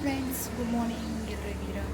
Friends good morning ಎಲ್ಲರೂ ಹೇಗಿದ್ದೀರಾ?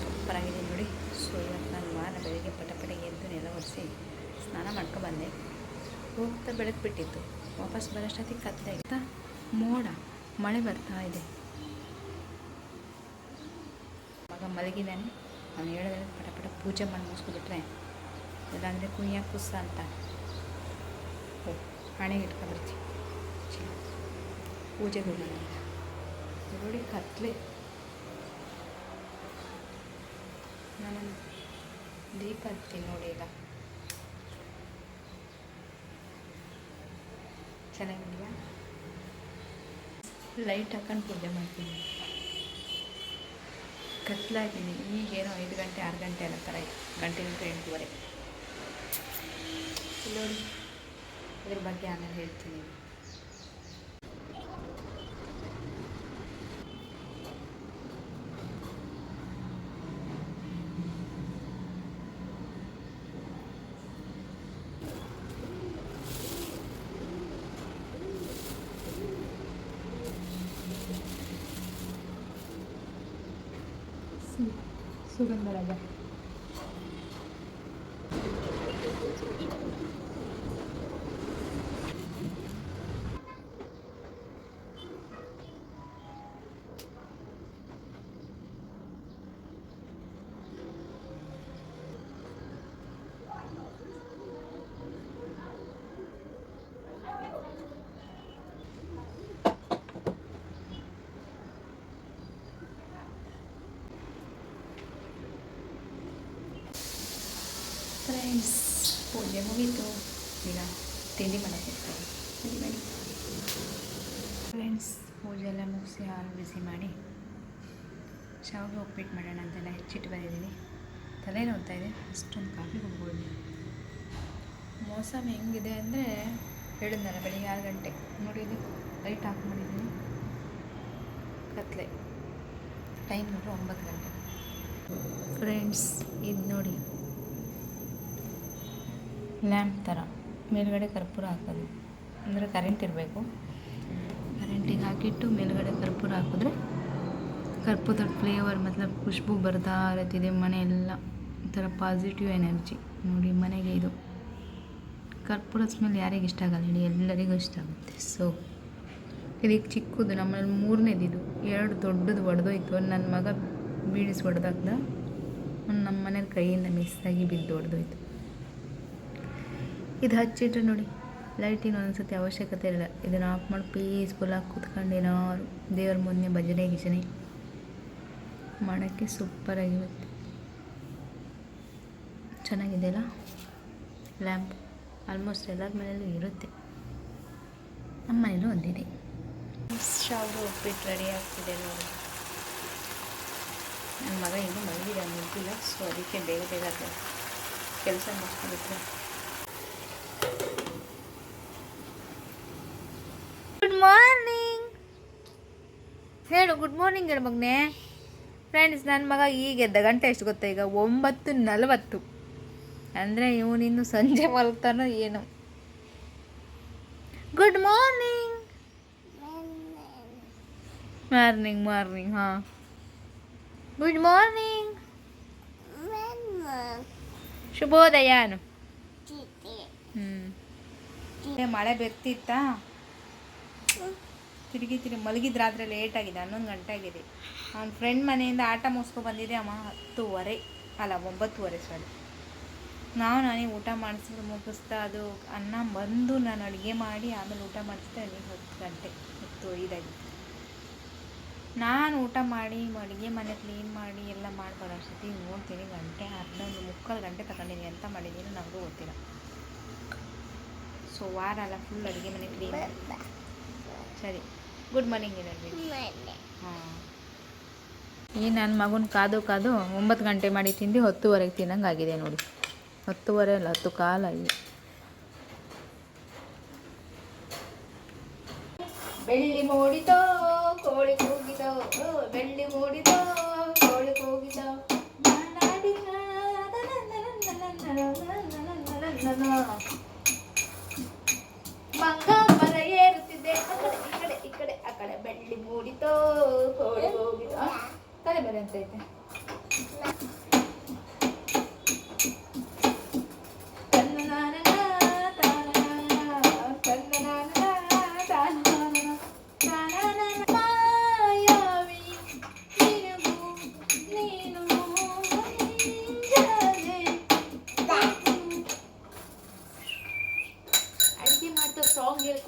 ಸೂಪರಾಗಿದೆ ನೋಡಿ. ಸೊ ಇವತ್ತು ನಾನು ವಾರ ಬೆಳಗ್ಗೆ ಪಟಪಟ ಪಟ ಎದ್ದು ನೆಲ ಒರೆಸಿ ಸ್ನಾನ ಮಾಡ್ಕೊಬಂದೆ ಹೋಗ್ತಾ ಬೆಳಕು ಬಿಟ್ಟಿತ್ತು. ವಾಪಸ್ ಬರೋಷ್ಟೊತ್ತಿಗೆ ಕತ್ತಲೆ ಆಯ್ತಾ? ಮೋಡ, ಮಳೆ ಬರ್ತಾ ಇದೆ. ಮಗ ಮಲಗಿದ್ದಾನೆ ನಾನು ಹೇಳಿದ್ರೆ ಪಟ ಪಟ ಪೂಜೆ ಮಾಡಿ ಮುಗಿಸ್ಕೊಬಿಟ್ರೆ, ಇಲ್ಲಾಂದರೆ ಕುಯ್ಯ ಕುಸ್ಸ ಅಂತ. ಓ, ಹಣೆಗೆ ಇಟ್ಕೊಬಿಡ್ತೀವಿ ಪೂಜೆಗೆ ಹೋಗಿಲ್ಲ ನೋಡಿ ಕತ್ಲೆ. ನಾನು ದೀಪ ಹಚ್ತೀನಿ ನೋಡಿ ಈಗ. ಚೆನ್ನಾಗಿದೆಯಾ? ಲೈಟ್ ಹಾಕೊಂಡು ಪೂಜೆ ಮಾಡ್ತೀನಿ. ಕತ್ಲಾಗಿದ್ದೀನಿ. ಈಗೇನೋ ಐದು ಗಂಟೆ, ಆರು ಗಂಟೆ ಅನ್ನೋ ಥರ ಗಂಟೆ ಗಂಟೆ ಎಂಟೂವರೆ. ನೋಡಿ, ಇದ್ರ ಬಗ್ಗೆ ಆಮೇಲೆ ಹೇಳ್ತೀನಿ. 했습니다. 수고한 나라가. ಪೂಜೆ ಮುಗೀತು ಈಗ ತಿಂಡಿ ಮಾಡಕ್ಕೆ ಹೋಗ್ತಾರೆ ಬನ್ನಿ ಮಾಡಿ ಫ್ರೆಂಡ್ಸ್ ಪೂಜೆ ಎಲ್ಲ ಮುಗಿಸಿ ಹಾಲು ಬಿಸಿ ಮಾಡಿ ಶಾವಿಗೆ ಉಪ್ಪಿಟ್ಟು ಮಾಡೋಣ ಅಂತೆಲ್ಲ ಹೆಚ್ಚಿಟ್ಟು ಬಂದಿದ್ದೀನಿ ತಲೆ ನೋಡ್ತಾ ಇದೆ ಅಷ್ಟೊಂದು ಕಾಫಿ ಕುಡ್ಬೋದು ಮೋಸಮ್ ಹೆಂಗಿದೆ ಅಂದರೆ ಹೇಳಿದ್ನಲ್ಲ ಬೆಳಿಗ್ಗೆ ಆರು ಗಂಟೆ ನೋಡಿ ಲೈಟ್ ಆಫ್ ಮಾಡಿದ್ದೀನಿ ಕತ್ಲೆ ಟೈಮ್ ನೋಡ್ರಿ ಒಂಬತ್ತು ಗಂಟೆ ಫ್ರೆಂಡ್ಸ್ ಇದು ನೋಡಿ ಲ್ಯಾಂಪ್ ಥರ. ಮೇಲ್ಗಡೆ ಕರ್ಪೂರ ಹಾಕೋದು. ಅಂದರೆ ಕರೆಂಟ್ ಇರಬೇಕು. ಕರೆಂಟಿಗೆ ಹಾಕಿಟ್ಟು ಮೇಲ್ಗಡೆ ಕರ್ಪೂರ ಹಾಕಿದ್ರೆ ಕರ್ಪೂರದ ಫ್ಲೇವರ್, ಮತ್ಲಬ್ ಖುಷ್ಬು ಬರ್ತಾ ಇರತ್ತಿದೆ ಮನೆ ಎಲ್ಲ ಒಂಥರ ಪಾಸಿಟಿವ್ ಎನರ್ಜಿ ನೋಡಿ ಮನೆಗೆ ಇದು. ಕರ್ಪೂರದ ಸ್ಮೆಲ್ ಯಾರಿಗೆ ಇಷ್ಟ ಆಗಲ್ಲ. ಹೇಳಿ ಎಲ್ಲರಿಗೂ ಇಷ್ಟ ಆಗುತ್ತೆ. ಸೊ ಇದಕ್ಕೆ ಚಿಕ್ಕದು. ನಮ್ಮಲ್ಲಿ ಮೂರನೇದು ಇದು ಎರಡು ದೊಡ್ಡದು ಒಡೆದೋಯ್ತು. ನನ್ನ ಮಗ ಬೀಳಿಸಿ ಹೊಡೆದಾಗ ಒಂದು ನಮ್ಮ ಮನೇಲಿ ಕೈಯಿಂದ ಮಿಸ್ ಆಗಿ ಬಿದ್ದು ಹೊಡೆದೋಯ್ತು ಇದು ಹಚ್ಚಿಟ್ರೆ ನೋಡಿ ಲೈಟಿನ ಒಂದ್ಸತಿ ಅವಶ್ಯಕತೆ ಇಲ್ಲ ಇದನ್ನು ಆಫ್ ಮಾಡಿ ಪೀಸ್ಫುಲ್ಲಾಗಿ ಕೂತ್ಕೊಂಡು ಏನಾದ್ರು ದೇವ್ರ ಮುಂದೆ ಭಜನೆ ಗಿಜನೆ ಮಾಡೋಕ್ಕೆ ಸೂಪರಾಗಿರುತ್ತೆ ಚೆನ್ನಾಗಿದೆಯಲ್ಲ ಲ್ಯಾಂಪ್ ಆಲ್ಮೋಸ್ಟ್ ಎಲ್ಲರ ಮನೆಯಲ್ಲೂ ಇರುತ್ತೆ. ನಮ್ಮ ಮನೇಲೂ ಒಂದಿದೆ. ಶಾವ್ಗೆ ಉಪ್ಪಿಟ್ಟು ರೆಡಿ ಆಗ್ತಿದೆ ನೋಡಿ. ನನ್ನ ಮಗ ಇನ್ನೂ ಮಲಗಿದೆ ನಿಂತಿಲ್ಲ ಸೊ ಅದಕ್ಕೆ ಬೇಗ ಬೇಗ ಕೆಲಸ ಮಾಡ್ಕೊಂಡಿದ್ರೆ ಗುಡ್ ಮಾರ್ನಿಂಗ್ ಹೇಳು ಗುಡ್ ಮಾರ್ನಿಂಗ್ ಹೇಳು ಮಗನೇ. ಫ್ರೆಂಡ್ಸ್ ನನ್ನ ಮಗ ಈಗ ಎದ್ದ ಗಂಟೆ ಎಷ್ಟು ಗೊತ್ತಾ ಈಗ? ಒಂಬತ್ತು ನಲವತ್ತು. ಅಂದರೆ ಇವನಿನ್ನು ಸಂಜೆ ಮಲಗ್ತಾನೋ ಏನು. ಗುಡ್ ಮಾರ್ನಿಂಗ್ ಮಾರ್ನಿಂಗ್ ಮಾರ್ನಿಂಗ್ ಹಾಂ. ಗುಡ್ ಮಾರ್ನಿಂಗ್ ಶುಭೋದಯ ಅನು. ಹ್ಞೂ ಮಳೆ ಬರ್ತಿತ್ತಾ? ತಿರುಗಿ ತಿರುಗಿ ಲೇಟ್ ಆಗಿದೆ, ಹನ್ನೊಂದು ಗಂಟೆ ಆಗಿದೆ. ಅವ್ನ ಫ್ರೆಂಡ್ ಮನೆಯಿಂದ ಆಟ ಮುಗಿಸ್ಕೊ ಬಂದಿದ್ದೆ, ಅಮ್ಮ ಹತ್ತುವರೆ, ಅಲ್ಲ ಒಂಬತ್ತುವರೆ ಸಾರಿ ನಾವು ನಾನೇ ಊಟ ಮಾಡಿಸಿದ್ರು ಮುಗಿಸ್ತಾ ಅದು ಅನ್ನ ಬಂದು ನಾನು ಅಡುಗೆ ಮಾಡಿ ಆಮೇಲೆ ಊಟ ಮಾಡಿಸಿದೆ ಅಲ್ಲಿ ಹತ್ತು ಗಂಟೆ, ಹತ್ತು ಐದಾಗಿತ್ತು ನಾನು ಊಟ ಮಾಡಿ, ಅಡುಗೆ ಮನೆ ಕ್ಲೀನ್ ಮಾಡಿ ಎಲ್ಲ ಮಾಡ್ಬೋದು ಅಷ್ಟೊತ್ತಿಗೆ ನೋಡ್ತೀನಿ, ಗಂಟೆ ಹನ್ನೊಂದು ಮುಕ್ಕಾಲು ಗಂಟೆ ತಗೊಂಡಿದ್ದೀನಿ, ಎಂತ ಮಾಡಿದ್ದೀನಿ ನನಗೂ ಗೊತ್ತಿಲ್ಲ. ಸೊ ವಾರ ಅಲ್ಲ ಫುಲ್ ಅಡುಗೆ ಮನೆ ಕ್ಲೀನ್ ಸರಿ. ಗುಡ್ ಮಾರ್ನಿಂಗ್ ಏನಲ್ವಿ ಹಾಂ ಈ ನನ್ನ ಮಗನ ಕಾದು ಕಾದು ಒಂಬತ್ತು ಗಂಟೆ ಮಾಡಿ ತಿಂದು ಹತ್ತುವರೆಗೆ ತಿನ್ನಂಗೆ ಆಗಿದೆ ನೋಡಿ. ಹತ್ತುವರೆ ಅಲ್ಲ ಹತ್ತು ಕಾಲ ಆಗಿದೆ ಬೆಳ್ಳಿ ಮೂಡಿತೋ ಕೋಳಿ ಕೂಗಿತೋ ಬೆಳ್ಳಿ ಮೂಡಿತೋ ಕೋಳಿ ಕೂಗಿತೋ. ಮಂಗ ಮರ ಏರುತ್ತಿದ್ದೆ. ಕಡೆ ಆ ಕಡೆ ಬೆಳ್ಳಿ ಮೂಡಿತೋ ಹೋಗಿ ಹೋಗಿತೋ. ತಲೆ ಮೇಲೆ ಅಂತ ಐತೆ?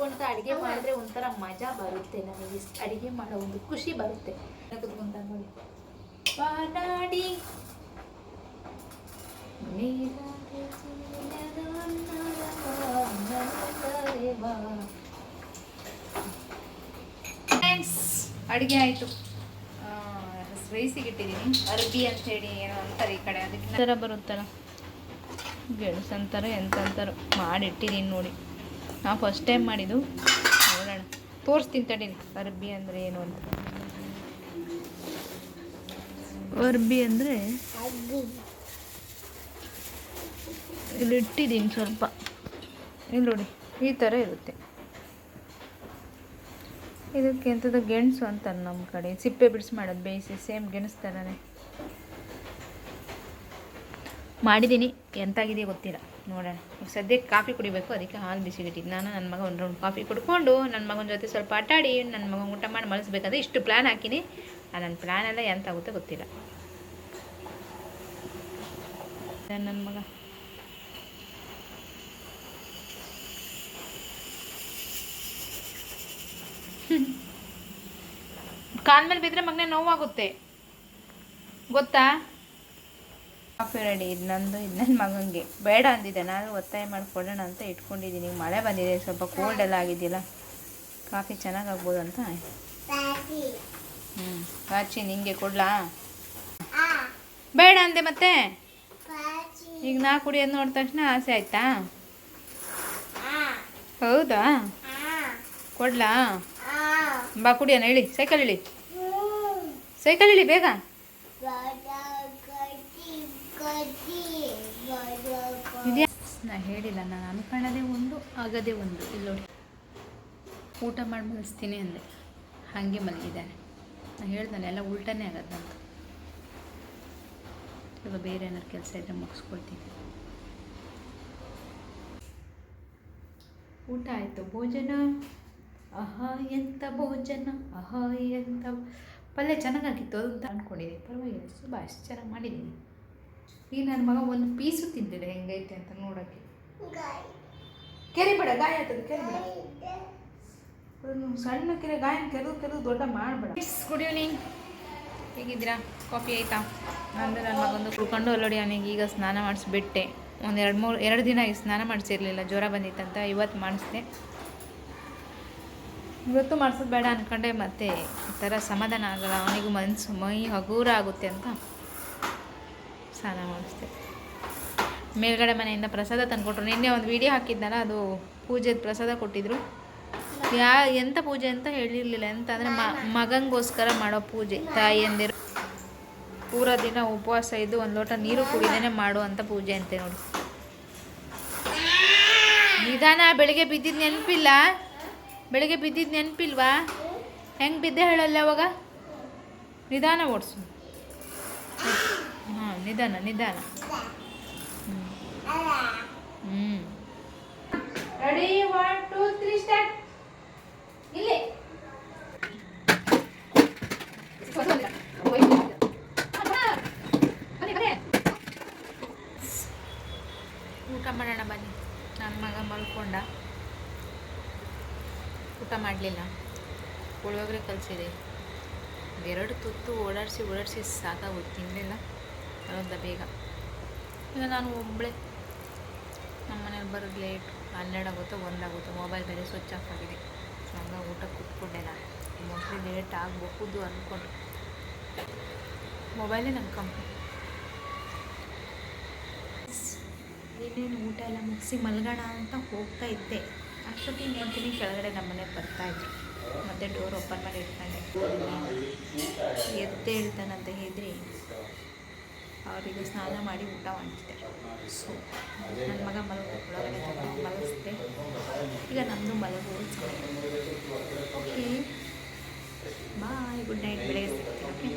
ಹೇಳ್ಕೊಂತ ಅಡುಗೆ ಮಾಡಿದ್ರೆ ಒಂಥರ ಮಜಾ ಬರುತ್ತೆ ನನಗೆ. ಇಷ್ಟ ಅಡುಗೆ ಮಾಡೋ ಒಂದು ಖುಷಿ ಬರುತ್ತೆ. ಕುತ್ಕೊಂತ ನೋಡಿ. ಬಾನಾಡಿ ಫ್ರೆಂಡ್ಸ್ ಅಡುಗೆ ಆಯಿತು. ರೈಸಿಗೆ ಇಟ್ಟಿದ್ದೀನಿ. ಅರ್ಬಿ ಅಂತ ಹೇಳಿ ಏನೋ ಅಂತಾರೆ ಈ ಕಡೆ. ಅದಕ್ಕೆ ಥರ ಬರುತ್ತಲ್ಲ? ಗೆಣಸು ಅಂತಾರೆ ಎಂತ ಅಂತಾರೋ ಮಾಡಿಟ್ಟಿದ್ದೀನಿ ನೋಡಿ. ನಾ ಫಸ್ಟ್ ಟೈಮ್ ಮಾಡಿದ್ದು. ನೋಡೋಣ. ತೋರಿಸ್ತೀನಿ ತಡೀನಿ ಅರ್ಬಿ ಅಂದರೆ ಏನು ಅಂತ. ಅರ್ಬಿ ಅಂದರೆ? ಇಲ್ಲಿ ಇಟ್ಟಿದ್ದೀನಿ ಸ್ವಲ್ಪ. ಇಲ್ಲಿ ನೋಡಿ, ಈ ಥರ ಇರುತ್ತೆ. ಇದಕ್ಕೆ ಎಂಥದ್ದು ಗೆಣಸು ಅಂತಾರೆ ನಮ್ಮ ಕಡೆ. ಸಿಪ್ಪೆ ಬಿಡಿಸಿ ಮಾಡೋದು, ಬೇಯಿಸಿ, ಸೇಮ್ ಗೆಣಸು ಥರನೇ ಮಾಡಿದ್ದೀನಿ. ಎಂತಾಗಿದೆ ಗೊತ್ತಿಲ್ಲ. ನೋಡೋಣ. ಈಗ ಸದ್ಯಕ್ಕೆ ಕಾಫಿ ಕುಡಿಬೇಕು, ಅದಕ್ಕೆ ಹಾಲು ಬಿಸಿಗಿಟ್ಟಿದ್ದು ನಾನು ನನ್ನ ಮಗ ಒಂದು ರೌಂಡ್ ಕಾಫಿ ಕುಡ್ಕೊಂಡು ನನ್ನ ಮಗನ ಜೊತೆ ಸ್ವಲ್ಪ ಆಟಾಡಿ ನನ್ನ ಮಗ ಊಟ ಮಾಡಿ ಮಲಸ್ಬೇಕಂದ್ರೆ ಇಷ್ಟು ಪ್ಲ್ಯಾನ್ ಹಾಕಿನಿ. ಆ ನನ್ನ ಪ್ಲ್ಯಾನ್ ಎಲ್ಲ ಎಂತಾಗುತ್ತೋ ಗೊತ್ತಿಲ್ಲ. ನನ್ನ ಮಗ. ಕಾಲ್ ಮೇಲೆ ಬಿದ್ದರೆ ಮಗನೇ ನೋವಾಗುತ್ತೆ. ಗೊತ್ತಾ? ಕಾಫಿ ರೆಡಿ ಇದು ನಂದು ಇದು ನನ್ನ ಮಗನಿಗೆ ಬೇಡ ಅಂದಿದ್ದೆ ನಾನು ಒತ್ತಾಯ ಮಾಡಿಕೊಡೋಣ ಅಂತ ಇಟ್ಕೊಂಡಿದ್ದೀನಿ. ಮಳೆ ಬಂದಿದೆ ಸ್ವಲ್ಪ ಕೋಲ್ಡ್ ಎಲ್ಲ ಆಗಿದೆಯಲ್ಲ. ಕಾಫಿ ಚೆನ್ನಾಗಾಗ್ಬೋದು ಅಂತ ಹ್ಞೂ ಕಾಚಿ ನಿಂಗೆ ಕೊಡ್ಲಾ? ಬೇಡ ಅಂದೆ ಮತ್ತೆ? ಈಗ ನಾ ಕುಡಿಯೋದು ನೋಡಿದ ತಕ್ಷಣ ಆಸೆ ಆಯ್ತಾ? ಹೌದಾ? ಕೊಡ್ಲಾ? ಬಾ ಕುಡಿಯೋಣ ಹೇಳಿ ಸೈಕಲ್ ಇಳಿ. ಸೈಕಲ್ ಇಳಿ ಬೇಗ. ನಾ ಹೇಳಿಲ್ಲ, ನಾನು ಅನ್ಕೊಳ್ಳೋದೇ ಒಂದು, ಆಗೋದೇ ಒಂದು. ಇಲ್ಲಿ ನೋಡಿ. ಊಟ ಮಾಡಿ ಮಲಗಿಸ್ತೀನಿ ಅಂದೆ. ಹಾಗೆ ಮಲಗಿದ್ದಾನೆ. ನಾನು ಹೇಳ್ದಲ್ಲ ಎಲ್ಲ ಉಲ್ಟನೇ ಆಗತ್ತೆ ಅಂತ. ಇವಾಗ ಬೇರೆ ಏನಾರು ಕೆಲಸ ಇದ್ದರೆ ಮುಗಿಸ್ಕೊಳ್ತೀನಿ. ಊಟ ಆಯಿತು. ಭೋಜನ? ಆಹಾ ಎಂಥ ಭೋಜನ? ಆಹಾ ಎಂಥ ಪಲ್ಯ ಚೆನ್ನಾಗಾಗಿತ್ತು ಅಂತ ಅಂದ್ಕೊಂಡಿದ್ದೀನಿ ಪರವಾಗಿಲ್ಲ ಅಷ್ಟು ಚೆನ್ನಾಗಿ ಮಾಡಿದ್ದೀನಿ. ಈಗ ನನ್ನ ಮಗ ಒಂದು ಪೀಸು ತಿಂದಿದೆ ಹೆಂಗೈತೆ ಅಂತ ನೋಡೋಕ್ಕೆ. ಕೆರಿಬೇಡ ಗಾಯ ಆಗ್ತದೆ ಕೆರಿಬೇಡ. ಬೇಡ ಸಣ್ಣ ಕೆರೆ ಗಾಯನ ಕೆರೆದು ಕೆರೆದು ದೊಡ್ಡ ಮಾಡಬೇಡ. ಗುಡ್ ಈವ್ನಿಂಗ್ ಹೇಗಿದ್ದೀರಾ? ಕಾಫಿ ಆಯಿತಾ? ನಂದು ನನ್ನ ಮಗಂದು ಕುಡ್ಕೊಂಡು ಅಲ್ಲೋಡಿ ಅವನಿಗೆ ಈಗ ಸ್ನಾನ ಮಾಡಿಸ್ಬಿಟ್ಟೆ. ಒಂದು ಎರಡು ಮೂರು ಎರಡು ದಿನ ಈಗ ಸ್ನಾನ ಮಾಡಿಸಿರಲಿಲ್ಲ. ಜ್ವರ ಬಂದಿತ್ತಂತ ಇವತ್ತು ಮಾಡಿಸ್ದೆ. ಇವತ್ತು ಮಾಡಿಸೋದು ಬೇಡ ಅಂದ್ಕೊಂಡೆ ಮತ್ತೆ ಈ ಥರ ಸಮಾಧಾನ ಆಗಲ್ಲ. ಅವನಿಗೂ ಮನಸ್ಸು ಮೈ ಹಗೂರ ಆಗುತ್ತೆ ಅಂತ. ಸ್ನಾನ ಮಾಡಿಸ್ತೇವೆ ಮೇಲ್ಗಡೆ ಮನೆಯಿಂದ ಪ್ರಸಾದ ತಂದುಕೊಟ್ರು. ನಿನ್ನೆ ಒಂದು ವಿಡಿಯೋ ಹಾಕಿದ್ನಲ್ಲ ಅದು ಪೂಜೆದ ಪ್ರಸಾದ ಕೊಟ್ಟಿದ್ರು. ಯಾ ಎಂಥ ಪೂಜೆ ಅಂತ ಹೇಳಿರಲಿಲ್ಲ. ಎಂತ ಅಂದರೆ ಮಗನಿಗೋಸ್ಕರ ಮಾಡೋ ಪೂಜೆ ತಾಯಿಯಂದಿರು ಪೂರ ದಿನ ಉಪವಾಸ ಇದ್ದು ಒಂದು ಲೋಟ ನೀರು ಕುಡಿದೇನೆ ಮಾಡುವಂಥ ಪೂಜೆ ಅಂತೆ ನೋಡಿ. ನಿಧಾನ, ಬೆಳಿಗ್ಗೆ ಬಿದ್ದಿದ್ದು ನೆನಪಿಲ್ಲ? ಬೆಳಿಗ್ಗೆ ಬಿದ್ದಿದ್ದು ನೆನಪಿಲ್ವಾ? ಹೆಂಗೆ ಬಿದ್ದೆ ಹೇಳಲ್ಲ ಅವಾಗ? ನಿಧಾನ ಓಡಿಸು. ನಿಧಾನ ನಿಧಾನ. ಹ್ಞೂ ready one two three start ಇಲ್ಲಿ. ಊಟ ಮಾಡೋಣ ಬನ್ನಿ. ನನ್ನ ಮಗ ಮಲ್ಕೊಂಡ. ಊಟ ಮಾಡಲಿಲ್ಲ. ಪುಳಿಯೋಗರೆ ಕಲಿಸಿದೆ. ಎರಡು ತುತ್ತು ಓಡಾಡಿಸಿ ಓಡಾಡಿಸಿ ಸಾಕಾಗೋದು ತಿನ್ನಲಿಲ್ಲ ಬರೋದ ಬೇಗ. ಈಗ ನಾನು ಒಬ್ಬಳೆ ನಮ್ಮ ಮನೇಲಿ ಬರೋದು ಲೇಟ್ ಹನ್ನೆರಡು ಆಗುತ್ತೋ ಒಂದಾಗುತ್ತೋ ಮೊಬೈಲ್ ಬೇರೆ ಸ್ವಿಚ್ ಆಫ್ ಆಗಿದೆ. ಹಂಗೆ ಊಟ ಕೂತ್ಕೊಂಡೆ ನಾನು. ಮೊಬೈಲ್ ಲೇಟ್ ಆಗಬಹುದು ಅಂದ್ಕೊಂಡು ಮೊಬೈಲೇ ನನ್ನ ಕಂಪ್ನಿ ಇನ್ನೇನು ಊಟ ಎಲ್ಲ ಮುಗಿಸಿ ಮಲ್ಗೋಣ ಅಂತ ಹೋಗ್ತಾ ಇದ್ದೆ. ಅಷ್ಟೊತ್ತಿಗೆ ನೋಡ್ತೀನಿ ಕೆಳಗಡೆ ನಮ್ಮ ಮನೆಗೆ ಬರ್ತಾಯಿದ್ರು ಮತ್ತೆ ಡೋರ್ ಓಪನ್ ಮಾಡಿ ಇಟ್ಕೊಂಡೆ. ಎದ್ದೆ ಹೇಳ್ತಾನಂತ ಹೆದ್ರಿ ಅವರಿಗೆ ಸ್ನಾನ ಮಾಡಿ ಊಟ ಮಾಡಿದ್ದೆ ಸೊ ನನ್ನ ಮಗ ಮಲಗು ಒಳಗಡೆ ಈಗ ನಮ್ಮದು ಮಲಗು ಸಮಯ. ಓಕೆ ಬಾಯ್ ಗುಡ್ ನೈಟ್ ಬೆಳಗ್ಗೆ ಸಿಗ್ತೀನಿ.